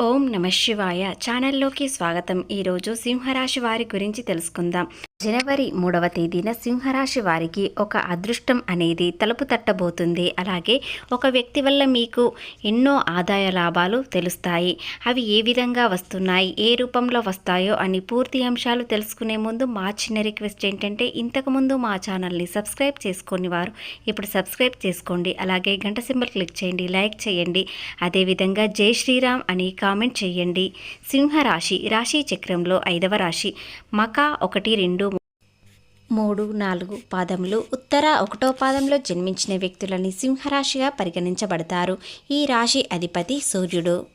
ఓం నమ శివాయ. ఛానల్లోకి స్వాగతం. ఈరోజు సింహరాశి వారి గురించి తెలుసుకుందాం. జనవరి మూడవ తేదీన సింహరాశి వారికి ఒక అదృష్టం అనేది తలుపు తట్టబోతుంది. అలాగే ఒక వ్యక్తి వల్ల మీకు ఎన్నో ఆదాయ లాభాలు తెలుస్తాయి. అవి ఏ విధంగా వస్తున్నాయి? ఏ రూపంలో వస్తాయో అని పూర్తి అంశాలు తెలుసుకునే ముందు మా చిన్న రిక్వెస్ట్ ఏంటంటే ఇంతకుముందు మా ఛానల్ని సబ్స్క్రైబ్ చేసుకుని వారు ఇప్పుడు సబ్స్క్రైబ్ చేసుకోండి. అలాగే గంట సింబల్ క్లిక్ చేయండి లైక్ చేయండి. అదేవిధంగా జై శ్రీరామ్ అని కామెంట్ చేయండి. సింహరాశి రాశి చక్రంలో ఐదవ రాశి మకా ఒకటి రెండు మూడు నాలుగు పాదములు. ఉత్తర ఒకటో పాదంలో జన్మించిన వ్యక్తులని సింహరాశిగా పరిగణించబడతారు. ఈ రాశి అధిపతి సూర్యుడు.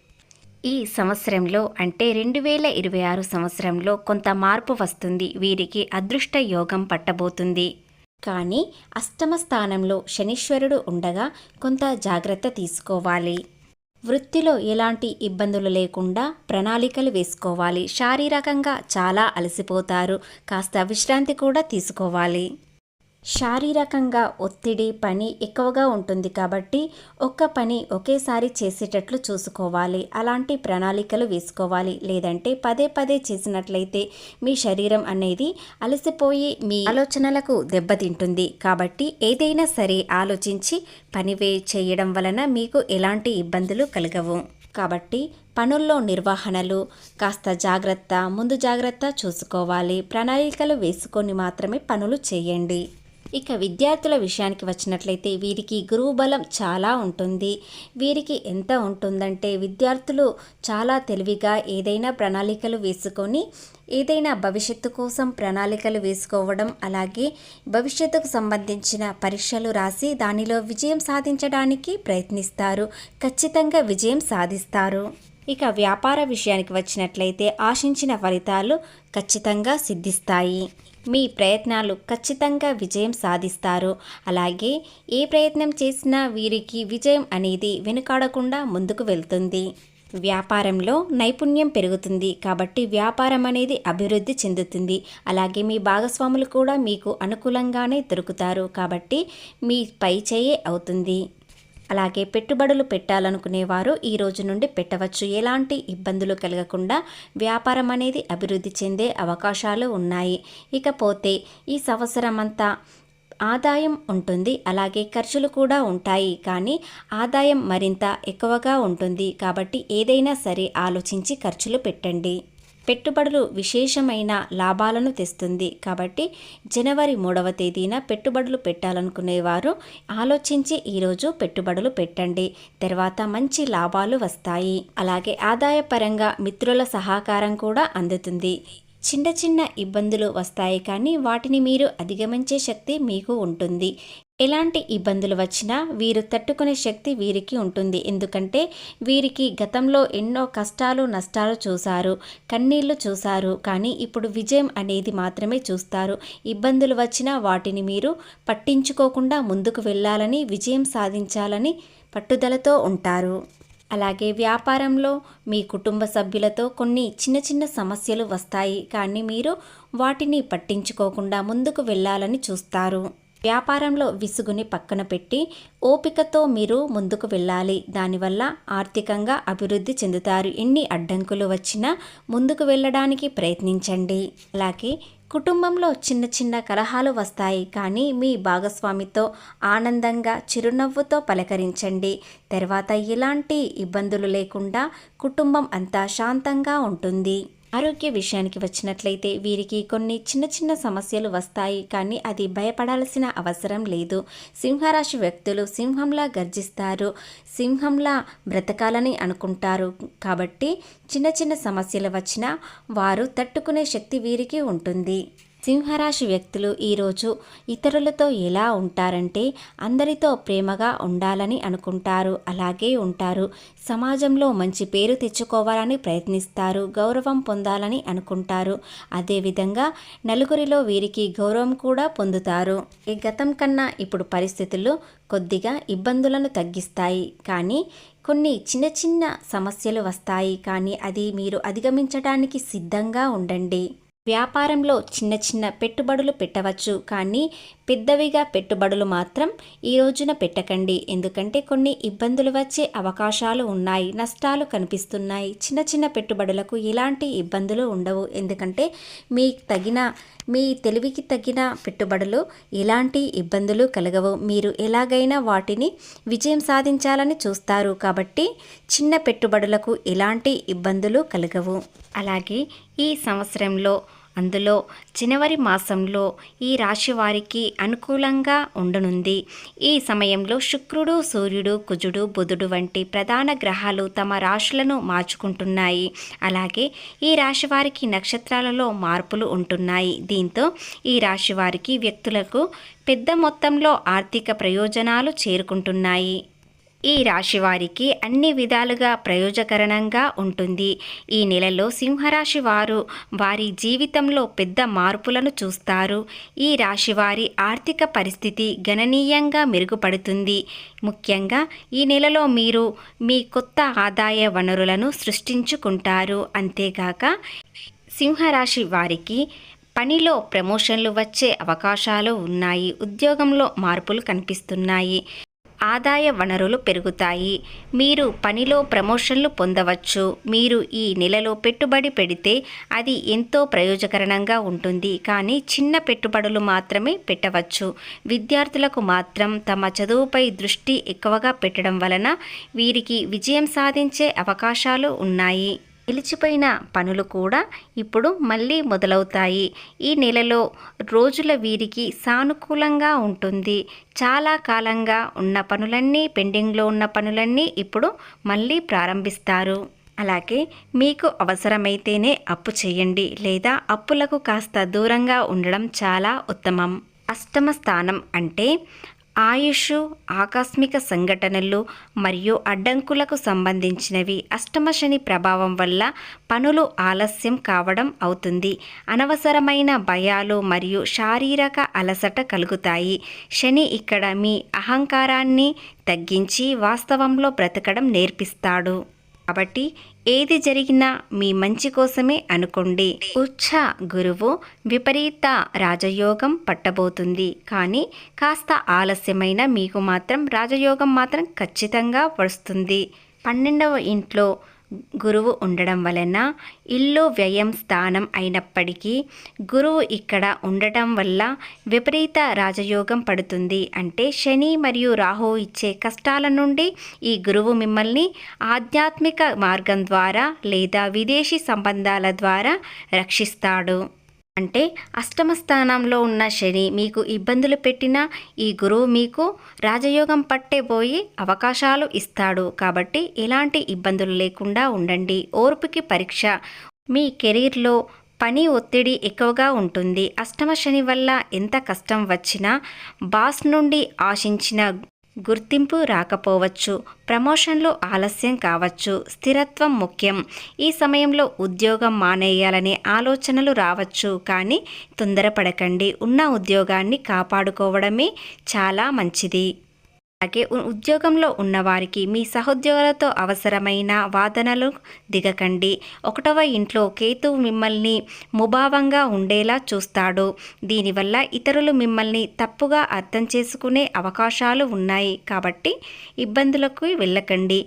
ఈ సంవత్సరంలో అంటే రెండు వేల ఇరవై ఆరు సంవత్సరంలో కొంత మార్పు వస్తుంది. వీరికి అదృష్ట యోగం పట్టబోతుంది. కానీ అష్టమ స్థానంలో శనీశ్వరుడు ఉండగా కొంత జాగ్రత్త తీసుకోవాలి. వృత్తిలో ఎలాంటి ఇబ్బందులు లేకుండా ప్రణాళికలు వేసుకోవాలి. శారీరకంగా చాలా అలసిపోతారు. కాస్త విశ్రాంతి కూడా తీసుకోవాలి. శారీరకంగా ఒత్తిడి పని ఎక్కువగా ఉంటుంది కాబట్టి ఒక్క పని ఒకేసారి చేసేటట్లు చూసుకోవాలి. అలాంటి ప్రణాళికలు వేసుకోవాలి. లేదంటే పదే పదే చేసినట్లయితే మీ శరీరం అనేది అలసిపోయి మీ ఆలోచనలకు దెబ్బతింటుంది. కాబట్టి ఏదైనా సరే ఆలోచించి పని చేయడం వలన మీకు ఎలాంటి ఇబ్బందులు కలగవు. కాబట్టి పనుల్లో నిర్వహణలు కాస్త జాగ్రత్త ముందు జాగ్రత్త చూసుకోవాలి. ప్రణాళికలు వేసుకొని మాత్రమే పనులు చేయండి. ఇక విద్యార్థుల విషయానికి వచ్చినట్లయితే వీరికి గురువు బలం చాలా ఉంటుంది. వీరికి ఎంత ఉంటుందంటే విద్యార్థులు చాలా తెలివిగా ఏదైనా ప్రణాళికలు వేసుకొని ఏదైనా భవిష్యత్తు కోసం ప్రణాళికలు వేసుకోవడం అలాగే భవిష్యత్తుకు సంబంధించిన పరీక్షలు రాసి దానిలో విజయం సాధించడానికి ప్రయత్నిస్తారు. ఖచ్చితంగా విజయం సాధిస్తారు. ఇక వ్యాపార విషయానికి వచ్చినట్లయితే ఆశించిన ఫలితాలు ఖచ్చితంగా సిద్ధిస్తాయి. మీ ప్రయత్నాలు ఖచ్చితంగా విజయం సాధిస్తారు. అలాగే ఏ ప్రయత్నం చేసినా వీరికి విజయం అనేది వెనుకాడకుండా ముందుకు వెళ్తుంది. వ్యాపారంలో నైపుణ్యం పెరుగుతుంది కాబట్టి వ్యాపారం అనేది అభివృద్ధి చెందుతుంది. అలాగే మీ భాగస్వాములు కూడా మీకు అనుకూలంగానే దొరుకుతారు కాబట్టి మీ పై చేయే అవుతుంది. అలాగే పెట్టుబడులు పెట్టాలనుకునేవారు ఈ రోజు నుండి పెట్టవచ్చు. ఎలాంటి ఇబ్బందులు కలగకుండా వ్యాపారం అనేది అభివృద్ధి చెందే అవకాశాలు ఉన్నాయి. ఇకపోతే ఈ సంవత్సరం అంతా ఆదాయం ఉంటుంది అలాగే ఖర్చులు కూడా ఉంటాయి. కానీ ఆదాయం మరింత ఎక్కువగా ఉంటుంది కాబట్టి ఏదైనా సరే ఆలోచించి ఖర్చులు పెట్టండి. పెట్టుబడులు విశేషమైన లాభాలను తెస్తుంది. కాబట్టి జనవరి మూడవ తేదీన పెట్టుబడులు పెట్టాలనుకునేవారు ఆలోచించి ఈరోజు పెట్టుబడులు పెట్టండి. తర్వాత మంచి లాభాలు వస్తాయి. అలాగే ఆదాయపరంగా మిత్రుల సహకారం కూడా అందుతుంది. చిన్న చిన్న ఇబ్బందులు వస్తాయి కానీ వాటిని మీరు అధిగమించే శక్తి మీకు ఉంటుంది. ఎలాంటి ఇబ్బందులు వచ్చినా వీరు తట్టుకునే శక్తి వీరికి ఉంటుంది. ఎందుకంటే వీరికి గతంలో ఎన్నో కష్టాలు నష్టాలు చూశారు కన్నీళ్ళు చూశారు. కానీ ఇప్పుడు విజయం అనేది మాత్రమే చూస్తారు. ఇబ్బందులు వచ్చినా వాటిని మీరు పట్టించుకోకుండా ముందుకు వెళ్ళాలని విజయం సాధించాలని పట్టుదలతో ఉంటారు. అలాగే వ్యాపారంలో మీ కుటుంబ సభ్యులతో కొన్ని చిన్న చిన్న సమస్యలు వస్తాయి. కానీ మీరు వాటిని పట్టించుకోకుండా ముందుకు వెళ్ళాలని చూస్తారు. వ్యాపారంలో విసుగుని పక్కన పెట్టి ఓపికతో మీరు ముందుకు వెళ్ళాలి. దానివల్ల ఆర్థికంగా అభివృద్ధి చెందుతారు. ఎన్ని అడ్డంకులు వచ్చినా ముందుకు వెళ్ళడానికి ప్రయత్నించండి. అలాగే కుటుంబంలో చిన్న చిన్న కలహాలు వస్తాయి. కానీ మీ భాగస్వామితో ఆనందంగా చిరునవ్వుతో పలకరించండి. తర్వాత ఎలాంటి ఇబ్బందులు లేకుండా కుటుంబం అంతా శాంతంగా ఉంటుంది. ఆరోగ్య విషయానికి వచ్చినట్లయితే వీరికి కొన్ని చిన్న చిన్న సమస్యలు వస్తాయి కానీ అది భయపడాల్సిన అవసరం లేదు. సింహరాశి వ్యక్తులు సింహంలా గర్జిస్తారు సింహంలా బ్రతకాలని అనుకుంటారు. కాబట్టి చిన్న చిన్న సమస్యలు వచ్చినా వారు తట్టుకునే శక్తి వీరికి ఉంటుంది. సింహరాశి వ్యక్తులు ఈరోజు ఇతరులతో ఎలా ఉంటారంటే అందరితో ప్రేమగా ఉండాలని అనుకుంటారు అలాగే ఉంటారు. సమాజంలో మంచి పేరు తెచ్చుకోవాలని ప్రయత్నిస్తారు గౌరవం పొందాలని అనుకుంటారు. అదేవిధంగా నలుగురిలో వీరికి గౌరవం కూడా పొందుతారు. ఈ గతం కన్నా ఇప్పుడు పరిస్థితులు కొద్దిగా ఇబ్బందులను తగ్గిస్తాయి. కానీ కొన్ని చిన్న చిన్న సమస్యలు వస్తాయి. కానీ అది మీరు అధిగమించడానికి సిద్ధంగా ఉండండి. వ్యాపారంలో చిన్న చిన్న పెట్టుబడులు పెట్టవచ్చు. కానీ పెద్దవిగా పెట్టుబడులు మాత్రం ఈ రోజున పెట్టకండి. ఎందుకంటే కొన్ని ఇబ్బందులు వచ్చే అవకాశాలు ఉన్నాయి. నష్టాలు కనిపిస్తున్నాయి. చిన్న చిన్న పెట్టుబడులకు ఎలాంటి ఇబ్బందులు ఉండవు. ఎందుకంటే మీ తగిన మీ తెలివికి తగిన పెట్టుబడులు ఎలాంటి ఇబ్బందులు కలగవు. మీరు ఎలాగైనా వాటిని విజయం సాధించాలని చూస్తారు. కాబట్టి చిన్న పెట్టుబడులకు ఎలాంటి ఇబ్బందులు కలగవు. అలాగే ఈ సంవత్సరంలో అందులో జనవరి మాసంలో ఈ రాశి వారికి అనుకూలంగా ఉండనుంది. ఈ సమయంలో శుక్రుడు సూర్యుడు కుజుడు బుధుడు వంటి ప్రధాన గ్రహాలు తమ రాశులను మార్చుకుంటున్నాయి. అలాగే ఈ రాశి వారికి నక్షత్రాలలో మార్పులు ఉంటున్నాయి. దీంతో ఈ రాశి వారికి వ్యక్తులకు పెద్ద మొత్తంలో ఆర్థిక ప్రయోజనాలు చేరుకుంటున్నాయి. ఈ రాశి వారికి అన్ని విధాలుగా ప్రయోజకరంగా ఉంటుంది. ఈ నెలలో సింహరాశి వారు వారి జీవితంలో పెద్ద మార్పులను చూస్తారు. ఈ రాశి వారి ఆర్థిక పరిస్థితి గణనీయంగా మెరుగుపడుతుంది. ముఖ్యంగా ఈ నెలలో మీరు మీ కొత్త ఆదాయ వనరులను సృష్టించుకుంటారు. అంతేగాక సింహరాశి వారికి పనిలో ప్రమోషన్లు వచ్చే అవకాశాలు ఉన్నాయి. ఉద్యోగంలో మార్పులు కనిపిస్తున్నాయి. ఆదాయ వనరులు పెరుగుతాయి. మీరు పనిలో ప్రమోషన్లు పొందవచ్చు. మీరు ఈ నెలలో పెట్టుబడి పెడితే అది ఎంతో ప్రయోజకరణంగా ఉంటుంది. కానీ చిన్న పెట్టుబడులు మాత్రమే పెట్టవచ్చు. విద్యార్థులకు మాత్రం తమ చదువుపై దృష్టి ఎక్కువగా పెట్టడం వలన వీరికి విజయం సాధించే అవకాశాలు ఉన్నాయి. నిలిచిపోయిన పనులు కూడా ఇప్పుడు మళ్ళీ మొదలవుతాయి. ఈ నెలలో రోజుల వీరికి సానుకూలంగా ఉంటుంది. చాలా కాలంగా ఉన్న పనులన్నీ పెండింగ్లో ఉన్న పనులన్నీ ఇప్పుడు మళ్ళీ ప్రారంభిస్తారు. అలాగే మీకు అవసరమైతేనే అప్పు చేయండి లేదా అప్పులకు కాస్త దూరంగా ఉండడం చాలా ఉత్తమం. అష్టమ స్థానం అంటే ఆయుష్ ఆకస్మిక సంఘటనలు మరియు అడ్డంకులకు సంబంధించినవి అష్టమ శని ప్రభావం వల్ల పనులు ఆలస్యం కావడం అవుతుంది. అనవసరమైన భయాలు మరియు శారీరక అలసట కలుగుతాయి. శని ఇక్కడ మీ అహంకారాన్ని తగ్గించి వాస్తవంలో బ్రతకడం నేర్పిస్తాడు. కాబట్టి ఏది జరిగినా మీ మంచి కోసమే అనుకోండి. ఉచ్చ గురువు విపరీత రాజయోగం పట్టబోతుంది. కానీ కాస్త ఆలస్యమైన మీకు మాత్రం రాజయోగం మాత్రం ఖచ్చితంగా వస్తుంది. పన్నెండవ ఇంట్లో గురువు ఉండడం వలన ఇల్లు వ్యయం స్థానం అయినప్పటికీ గురువు ఇక్కడ ఉండటం వల్ల విపరీత రాజయోగం పడుతుంది. అంటే శని మరియు రాహు ఇచ్చే కష్టాల నుండి ఈ గురువు మిమ్మల్ని ఆధ్యాత్మిక మార్గం ద్వారా లేదా విదేశీ సంబంధాల ద్వారా రక్షిస్తాడు. అంటే అష్టమ స్థానంలో ఉన్న శని మీకు ఇబ్బందులు పెట్టినా ఈ గురువు మీకు రాజయోగం పట్టే పోయి అవకాశాలు ఇస్తాడు. కాబట్టి ఎలాంటి ఇబ్బందులు లేకుండా ఉండండి. ఓర్పుకి పరీక్ష. మీ కెరీర్లో పని ఒత్తిడి ఎక్కువగా ఉంటుంది. అష్టమ శని వల్ల ఎంత కష్టం వచ్చినా బాస్ నుండి ఆశించిన గుర్తింపు రాకపోవచ్చు ప్రమోషన్లు ఆలస్యం కావచ్చు స్థిరత్వం ముఖ్యం. ఈ సమయంలో ఉద్యోగం మానేయాలనే ఆలోచనలు రావచ్చు కానీ తొందరపడకండి. ఉన్న ఉద్యోగాన్ని కాపాడుకోవడమే చాలా మంచిది. అలాగే ఉద్యోగంలో ఉన్నవారికి మీ సహోద్యోగులతో అవసరమైన వాదనలు దిగకండి. ఒకటవ ఇంట్లో కేతువు మిమ్మల్ని ముభావంగా ఉండేలా చూస్తాడు. దీనివల్ల ఇతరులు మిమ్మల్ని తప్పుగా అర్థం చేసుకునే అవకాశాలు ఉన్నాయి. కాబట్టి ఇబ్బందులకు వెళ్ళకండి.